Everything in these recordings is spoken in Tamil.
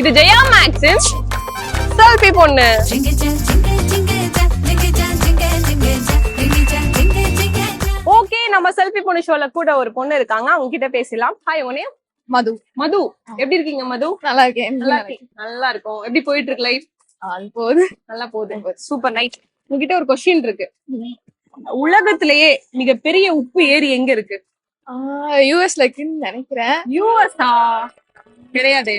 இது ஜெயா மேக்ஸின் செல்ஃபி பொண்ணு. ஓகே நம்ம செல்ஃபி பொண்ணு ஷோல கூட ஒரு பொண்ணு இருக்காங்க. அவங்க கிட்ட பேசலாம். ஹாய் உனே மது. மது. எப்படி இருக்கீங்க மது? நல்லா இருக்கேன். நல்லா இருக்கு நல்லா இருக்கும். எப்படி போயிட்டு இருக்கு லைஃப் போகுது. நல்லா போகுது. சூப்பர் நைட் உங்ககிட்ட ஒரு கொஸ்டின் இருக்கு. உலகத்திலேயே மிகப்பெரிய உப்பு ஏரி எங்க இருக்கு? யூஎஸ்ல இருக்குன்னு நினைக்கிறேன். யூஎஸ்ஆ கிடையாது.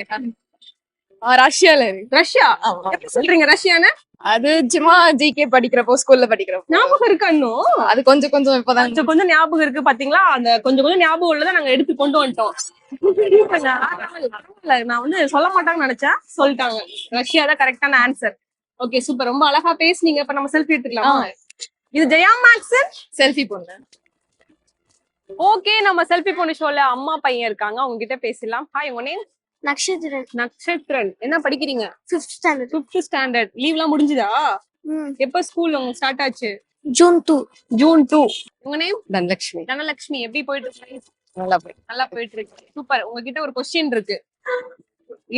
ரஷ்யால இருக்கு. ரஷ்யா? எப்படி சொல்றீங்க? ரஷ்யான்னு அது சும்மா ஜிகே படிக்கிறப்போ ஸ்கூல்ல படிக்கிறப்போ. ஞாபகம் இருக்கா இன்னும்? அது கொஞ்சம் கொஞ்சம் இப்பதான். கொஞ்சம் கொஞ்சம் ஞாபகம் இருக்கு பாத்தீங்களா? அந்த கொஞ்சம் கொஞ்சம் ஞாபகம் உள்ளதை நாங்க எடுத்து கொண்டு வந்துட்டோம். நான் வந்து சொல்ல மாட்டாங்கன்னு நினைச்சேன். சொல்லிட்டாங்க. ரஷ்யா தான் கரெக்டான ஆன்சர் ஓகே சூப்பர் ரொம்ப அழகா பேசுனீங்க. இப்ப நம்ம செல்ஃபி எடுத்துக்கலாம்? இது ஜெயா மேக்ஸன்? செல்ஃபி பொண்ணு ஓகே நம்ம செல்ஃபி பொண்ணு ஷோல அம்மா பையன் இருக்காங்க. அவங்க கிட்ட பேசலாம் ஹாய் உங்க நேம் நக்ஷத்திரன். நக்ஷத்ரன் என்ன படிக்கிறீங்க? ஃபிஃப்த் ஸ்டாண்டர்ட் ஃபிஃப்த் ஸ்டாண்டர்ட் லீவ்லாம் முடிஞ்சுதா? எப்ப ஸ்கூல் உங்களுக்கு ஸ்டார்ட் ஆச்சு? ஜூன் டூ ஜூன் டூ உங்க நேம் தனலட்சுமி. தனலட்சுமி. எப்படி போயிட்டு இருக்கு? நல்லா போய் நல்லா போயிட்டு இருக்கு. சூப்பர் உங்ககிட்ட ஒரு கொஸ்டின் இருக்கு.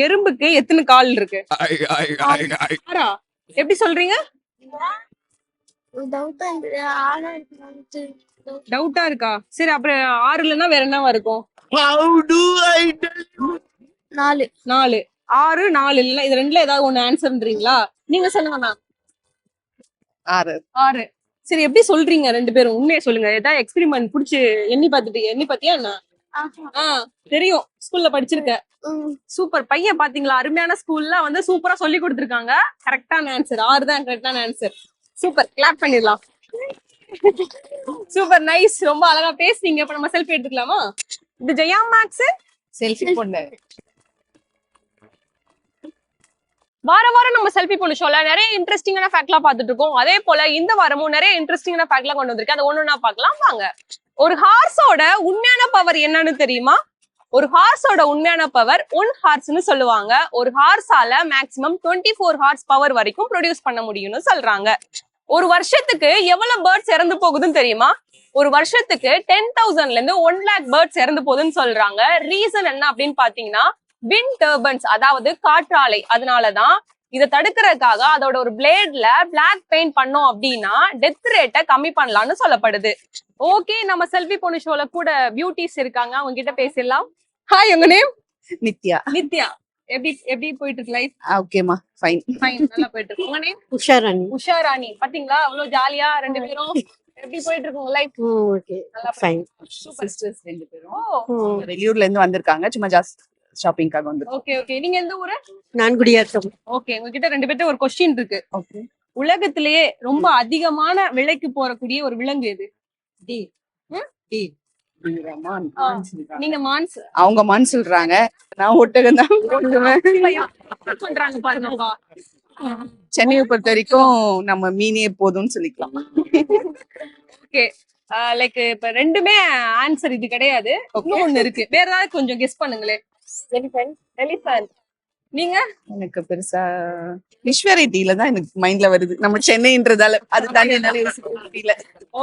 எறும்புக்கு எத்தனை கால் இருக்கு? எப்படி சொல்றீங்க? டவுட்டா டவுட்டா இருக்கா? சரி அப்புறம் ஆறு இல்லைன்னா வேற என்னவா இருக்கும்? நாலு. நாலு. ஆறு நாலு. இல்ல இது ரெண்டுல ஏதாவது ஒண்ணு ஆன்சர்ன்றீங்களா நீங்க சொல்லுங்க மேம் ஆறு. ஆறு. சரி எப்படி சொல்றீங்க ரெண்டு பேரும்? உண்மையை சொல்லுங்க. ஏதாவது எக்ஸ்பெரிமெண்ட் புடிச்சு எண்ணி பார்த்துட்டு எண்ணி பாத்தியா என்ன? ஆ தெரியும். ஸ்கூல்ல படிச்சிருக்க. சூப்பர். பையன் பாத்தீங்களா? அருமையான ஸ்கூல்ல வந்து சூப்பரா சொல்லி கொடுத்திருக்காங்க. கரெக்டான ஆன்சர் ஆறு தான் கரெக்டான ஆன்சர் சூப்பர் கிளாப் பண்ணிடலாம். சூப்பர் நைஸ் ரொம்ப அழகா பேசுனீங்க. இப்ப நம்ம செல்ஃபி எடுத்துக்கலாமா? இது ஜெயா மேக்ஸ் செல்ஃபி பொண்ணு. வார வாரம் நம்ம செல்ஃபி பொண்ணு ஷோல நிறைய இன்ட்ரெஸ்டிங்கான ஃபேக்ட்லாம் பார்த்துட்டு இருக்கோம். அதே போல இந்த வாரமும் நிறைய இன்ட்ரெஸ்டிங்கான ஃபேக்ட்லாம் கொண்டு வந்திருக்கேன் அதை ஒண்ணு பார்க்கலாம். வாங்க. ஒரு ஹார்ஸோட உண்மையான பவர் என்னன்னு தெரியுமா? ஒரு ஹார்ஸோட உண்மையான பவர் ஒன் ஹார்ஸ்னு சொல்லுவாங்க. ஒரு ஹார்ஸால maximum twenty four horse power வரைக்கும் ப்ரொடியூஸ் பண்ண முடியும்னு சொல்றாங்க. ஒரு வருஷத்துக்கு எவ்வளவு பேர்ட்ஸ் இறந்து போகுதுன்னு தெரியுமா? ஒரு வருஷத்துக்கு டென் தௌசண்ட்ல இருந்து ஒன் லேக் பேர்ட்ஸ் இறந்து போகுதுன்னு சொல்றாங்க. ரீசன் என்ன அப்படின்னு பாத்தீங்கன்னா விண்ட் டர்பன்ஸ் அதாவது காற்றாலை. அதனாலதான் இதை தடுக்கிறதுக்காக அதோட ஒரு பிளேட்ல பிளாக் பெயிண்ட் பண்ணோம் அப்படின்னா டெத் ரேட்டை கம்மி பண்ணலாம்னு சொல்லப்படுது. ஓகே நம்ம செல்ஃபி பொண்ணு ஷோல கூட பியூட்டிஸ் இருக்காங்க. அவங்க கிட்ட பேசிடலாம். ஹாய் உங்க நேம் நித்யா. நித்யா. எப்படி எப்படி போயிட்டு இருக்கு லைஃப் ஓகேமா ஃபைன் ஃபைன் நல்லா போயிட்டு இருக்கு. உங்க நேம் உஷாராணி உஷா ராணி. பாத்தீங்களா? அவ்வளவு ஜாலியா ரெண்டு பேரும் எப்படி போயிட்டு இருக்கு லைஃப் ஓகே நல்லா ஃபைன் சூப்பர் சிஸ்டர்ஸ் ரெண்டு பேரும். ஓ. வெளியூர்ல இருந்து வந்திருக்காங்க. சும்மா ஜாஸ்ட் ஷாப்பிங்காக வந்து ஓகே ஓகே நீங்க எந்த ஊரு? நான் குடியாத்தம். ஓகே உங்ககிட்ட ரெண்டு பேர்ட்ட ஒரு கொஸ்டின் இருக்கு. ஓகே உலகத்திலேயே ரொம்ப அதிகமான விலைக்கு போறக்கூடிய ஒரு விலங்கு எது? ஆ. நீங்க மான்ஸ் அவங்க மான் சொல்றாங்க. நான் ஒட்டகம் தான் பண்றாங்க பாருங்கப்பா. சென்னையை பொறுத்த வரைக்கும் நம்ம மீனே போதும்னு சொல்லிக்கலாம். ஓகே லைக் இப்ப ரெண்டுமே ஆன்சர் இது கிடையாது. ஒண்ணு இருக்கு. வேற ஏதாவது கொஞ்சம் கெஸ் பண்ணுங்களே எலிஃபென்ட் எலிஃபென்ட் நீங்க? எனக்கு பெருசா விஸ்வரைட்டியில தான் எனக்கு மைண்ட்ல வருது. நம்ம சென்னைன்றதால அது தானே என்னால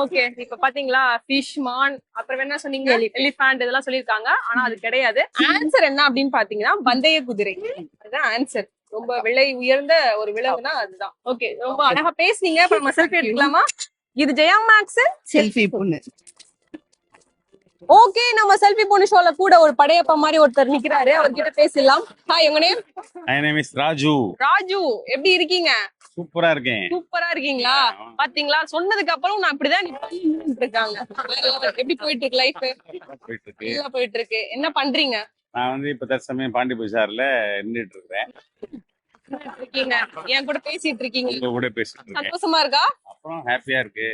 ஓகே இப்ப பாத்தீங்களா? ஃபிஷ் மான் அப்புறம் என்ன சொன்னீங்க? எலிஃபண்ட் இதெல்லாம் சொல்லிருக்காங்க ஆனா அது கிடையாது. ஆன்சர் என்ன அப்படின்னு பாத்தீங்கன்னா பந்தய குதிரை. அதுதான் ஆன்சர் ரொம்ப விலை உயர்ந்த ஒரு விலங்குனா அதுதான். ஓகே ரொம்ப அழகா பேசுனீங்க. இப்ப நம்ம செல்ஃபி எடுக்கலாமா? இது ஜெயா மேக்ஸ் செல்ஃபி பொண்ணு ஓகே நம்ம செல்ஃபி பொண்ணு ஷோல கூட ஒரு படையப்பா மாதிரி ஒருத்தர் நிக்கிறாரு. அவர்கிட்ட பேசலாம் ஹாய் உங்க name my name is Raju Raju எப்படி இருக்கீங்க? சூப்பரா இருக்கேன். சூப்பரா இருக்கீங்களா? பாத்தீங்களா? சொன்னதுக்கு அப்புறம் நான் இப்படிதான் நிப்பேன்னு இருக்காங்க. எப்படி போயிட்டு இருக்கு லைஃப் போயிட்டு இருக்கு. போயிட்டு இருக்கு. என்ன பண்றீங்க? நான் வந்து இப்ப தற்சமயம் பாண்டி பஜார்ல நின்றுட்டு இருக்கிறேன். இருக்கீங்க என் கூட பேசிட்டு இருக்கீங்க உங்க கூட பேசிட்டு சந்தோஷமா இருக்கா? அப்புறம் ஹாப்பியா இருக்கு.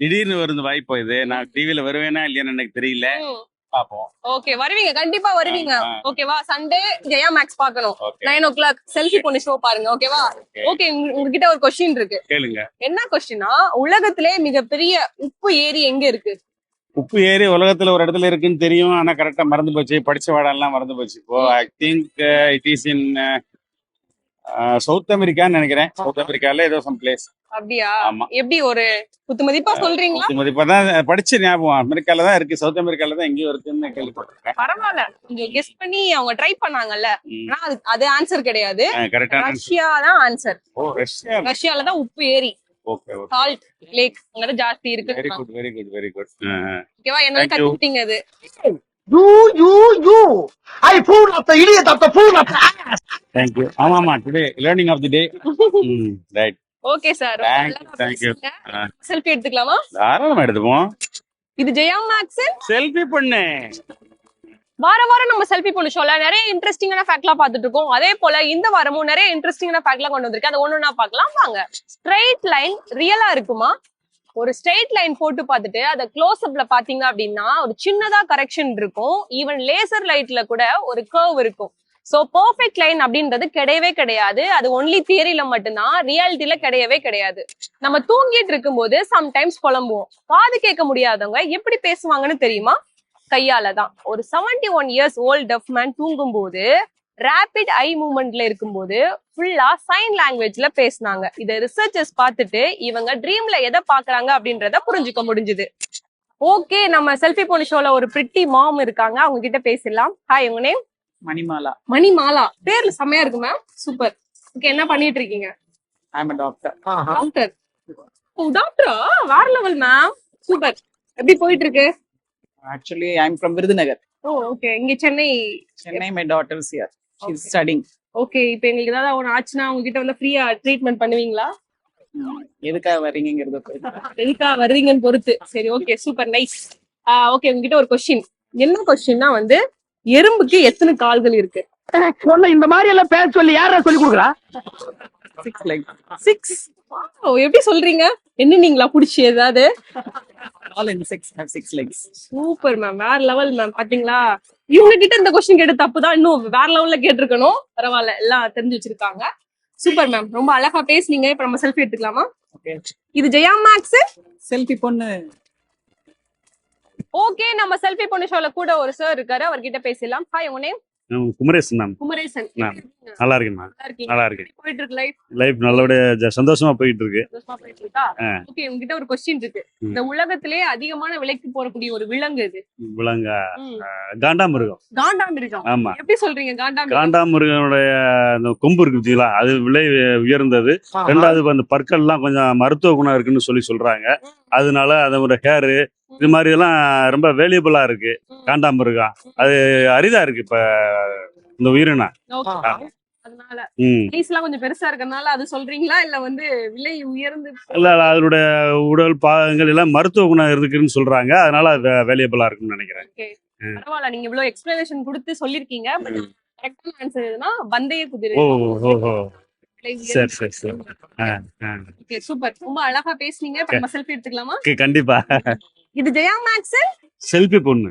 திடீர்னு வருது வாய்ப்பு இது. நான் டிவில வருவேனா இல்லையான்னு எனக்கு தெரியல. பாப்போம். ஓகே வருவீங்க. கண்டிப்பா வருவீங்க. ஓகேவா சண்டே ஜெயா மேக்ஸ் பார்க்கணும். Okay nine o'clock selfie பொண்ணு ஷோ பாருங்க ஓகேவா. ஓகே உங்ககிட்ட ஒரு கொஸ்டின் இருக்கு. கேளுங்க. என்ன கொஸ்டினா உலகத்திலே மிகப்பெரிய உப்பு ஏரி எங்க இருக்கு? உப்பு ஏரி உலகத்துல ஒரு இடத்துல இருக்குன்னு தெரியும். ஆனா கரெக்டா மறந்து போச்சு. படிச்ச வாடெல்லாம் மறந்து போச்சு. இப்போ I think it is in south அமெரிக்கான்னு நினைக்கிறேன். சவுத் அமெரிக்கால ஏதோ சம் பிளேஸ் அப்படியா? ஆமா. எப்படி ஒரு குத்து மதிப்பா சொல்றீங்களா? இப்பதான் படிச்ச ஞாபகம். அமெரிக்கால தான் இருக்கு. சவுத் அமெரிக்கால தான் எங்கேயும் இருக்குன்னு கேள்விப்பட்டிருக்கேன். பரவாயில்ல. கொஞ்சம் கெஸ் பண்ணி அவங்க ட்ரை பண்ணாங்கல்ல. ஆனா அது அது ஆன்சர் கிடையாது. கரெக்டான ரஷ்யா தான் ஆன்சர் ஓ ரஷ்யா. ரஷ்யால தான் உப்பு ஏரி ஓகே ஓகே சால்ட் லேக் அங்க ஜாஸ்தி இருக்கு. Very good very good very good ஓகேவா என்ன Thank you. அது You, you, you. I fool of the idiot of the fool of the thank you ஆமா ஆமா today learning of the day right okay sir Thank you, thank you. ஆ. செல்ஃபி எடுத்துக்கலாமா? தாராளமா எடுத்துப்போம் இது ஜெயா மேக்ஸ் செல்ஃபி பண்ணு. வார வாரம் நம்ம செல்ஃபி பொண்ணு ஷோல நிறைய இன்ட்ரெஸ்டிங்கான ஃபேக்ட்லாம் பார்த்துட்டு இருக்கோம். அதே போல இந்த வாரமும் நிறைய இன்ட்ரெஸ்டிங்கான ஃபேக்ட்லாம் கொண்டு வந்திருக்கேன். அதை ஒண்ணு நான் பார்க்கலாம். வாங்க. ஸ்ட்ரைட் லைன் ரியலா இருக்குமா? ஒரு ஸ்ட்ரெயிட் லைன் போட்டு பார்த்துட்டு அதை க்ளோஸ் அப்ல பாத்தீங்க அப்படின்னா ஒரு சின்னதா கரெக்ஷன் இருக்கும். ஈவன் லேசர் லைட்ல கூட ஒரு கர்வ் இருக்கும். ஸோ பர்ஃபெக்ட் லைன் அப்படின்றது கிடையவே கிடையாது. அது ஒன்லி தியரியில மட்டும்தான் ரியாலிட்டியில கிடையவே கிடையாது. நம்ம தூங்கிட்டு இருக்கும்போது சம்டைம்ஸ் புலம்புவோம் காது கேட்க முடியாதவங்க எப்படி பேசுவாங்கன்னு தெரியுமா? கையால தான் ஒரு 71 one years old deaf man தூங்கும் போது ரேபிட் ஐ மூவ்மெண்ட்ல இருக்கும்போது ஃபுல்லா சைன் லாங்குவேஜ்ல பேசுனாங்க. இதை ரிசர்ச்சர்ஸ் பார்த்துட்டு இவங்க ட்ரீம்ல எதை பாக்குறாங்க அப்படின்றத புரிஞ்சுக்க முடிஞ்சுது. ஓகே நம்ம செல்ஃபி பொண்ணு ஷோல ஒரு பிரிட்டி மாம் இருக்காங்க. அவங்க கிட்ட பேசிடலாம். ஹாய் உங்க நேம் மணிமாலா. மணி மாலா பேர்ல செம்மையா இருக்கு மேம் சூப்பர் ஓகே என்ன பண்ணிட்டு இருக்கீங்க? ஐம் டாக்டர் டாக்டர் ஓ டாக்டரா வேற லெவல் மேம் சூப்பர் எப்படி போயிட்டு இருக்கு actually I'm from Virudhunagar. Oh okay இங்க Chennai Chennai my daughter's here she is studying okay இப்போ எங்களுக்கு ஏதாவது ஒன்று ஆச்சுன்னா உங்ககிட்ட வந்து ஃப்ரீயா ட்ரீட்மெண்ட் பண்ணுவீங்களா? எதுக்காக வர்றீங்கிறத எதுக்கா வர்றீங்கன்னு பொறுத்து. சரி ஓகே சூப்பர் நைஸ் ஓகே உங்ககிட்ட ஒரு கொஸ்டின் என்ன கொஸ்டின்னா வந்து எறும்புக்கு எத்தனை கால்கள் இருக்கு? சொன்ன இந்த மாதிரி எல்லாம் பேச சொல்லி யாரா சொல்லி கொடுக்குறா? சிக்ஸ் லைக் சிக்ஸ் எப்படி சொல்றீங்க? என்ன நீங்களா புடிச்சு ஏதாவது? All insects have six legs super ma'am வேற லெவல் மேம் பாத்தீங்களா? இவங்க கிட்ட இந்த கொஸ்டின் கேட்டு தப்பு தான் இன்னும் வேற லெவல்ல கேட்டிருக்கணும். பரவாயில்ல எல்லாம் தெரிஞ்சு வச்சிருக்காங்க. சூப்பர் மேம் ரொம்ப அழகா பேசுனீங்க. இப்ப நம்ம செல்ஃபி எடுத்துக்கலாமா? இது ஜெயா மேக்ஸ்? செல்ஃபி பொண்ணு. ஓகே நம்ம செல்ஃபி பொண்ணு ஷோல கூட ஒரு சார் இருக்காரு. அவர்கிட்ட பேசலாம் ஹாய் உங்க name Kumaresan ma'am. Kumaresan. Ma'am. நல்லா மேம். இருக்கு எப்படி போயிட்டு இருக்கு லைஃப் லைஃப் நல்லபடியா சந்தோஷமா போயிட்டு இருக்கு சந்தோஷமா போயிட்டு இருக்கா ஆ. ஓகே உங்ககிட்ட ஒரு கொஸ்டின் இருக்கு. ம். இந்த உலகத்திலே அதிகமான விலைக்கு போறக்கூடிய ஒரு விலங்கு இது விலங்கா. காண்டாமிருகம். காண்டாமிருகம். ஆமா. எப்படி சொல்றீங்க காண்டாமிருகம்? காண்டாமிருகனுடைய அந்த கொம்பு இருக்கு பார்த்தீங்களா அது விலை உயர்ந்தது. ரெண்டாவது அந்த பற்கள்லாம் கொஞ்சம் மருத்துவ குணம் இருக்குன்னு சொல்லி சொல்றாங்க. அதனால அதோட ஹேரு இது மாதிரி எல்லாம் ரொம்ப வேல்யூபிளா இருக்கு. காண்டாமிருகம் அது அரிதா இருக்கு இப்ப இந்த உயிரினம். அதனால எல்லாம் கொஞ்சம் பெருசா இருக்கறனால அது சொல்றீங்களா? இல்ல வந்து விலை உயர்ந்து இல்ல உடல் பாகங்கள் எல்லாம் மருத்துவ குணம் இருக்குன்னு சொல்றாங்க. அதனால அது வேல்யூபிளா இருக்குன்னு நினைக்கிறேன். பரவாயில்ல. நீங்க இவ்வளவு எக்ஸ்பிளனேஷன் கொடுத்து சொல்லிருக்கீங்க பட் கரெக்டான ஆன்சர் எதுனா பந்தய குதிரை. சரி சரி சரி. சூப்பர். ரொம்ப அழகா பேசுனீங்க. இப்ப நம்ம செல்ஃபி எடுத்துக்கலாமா? கண்டிப்பா. இது ஜெயா மேக்ஸ் செல்ஃபி பொண்ணு.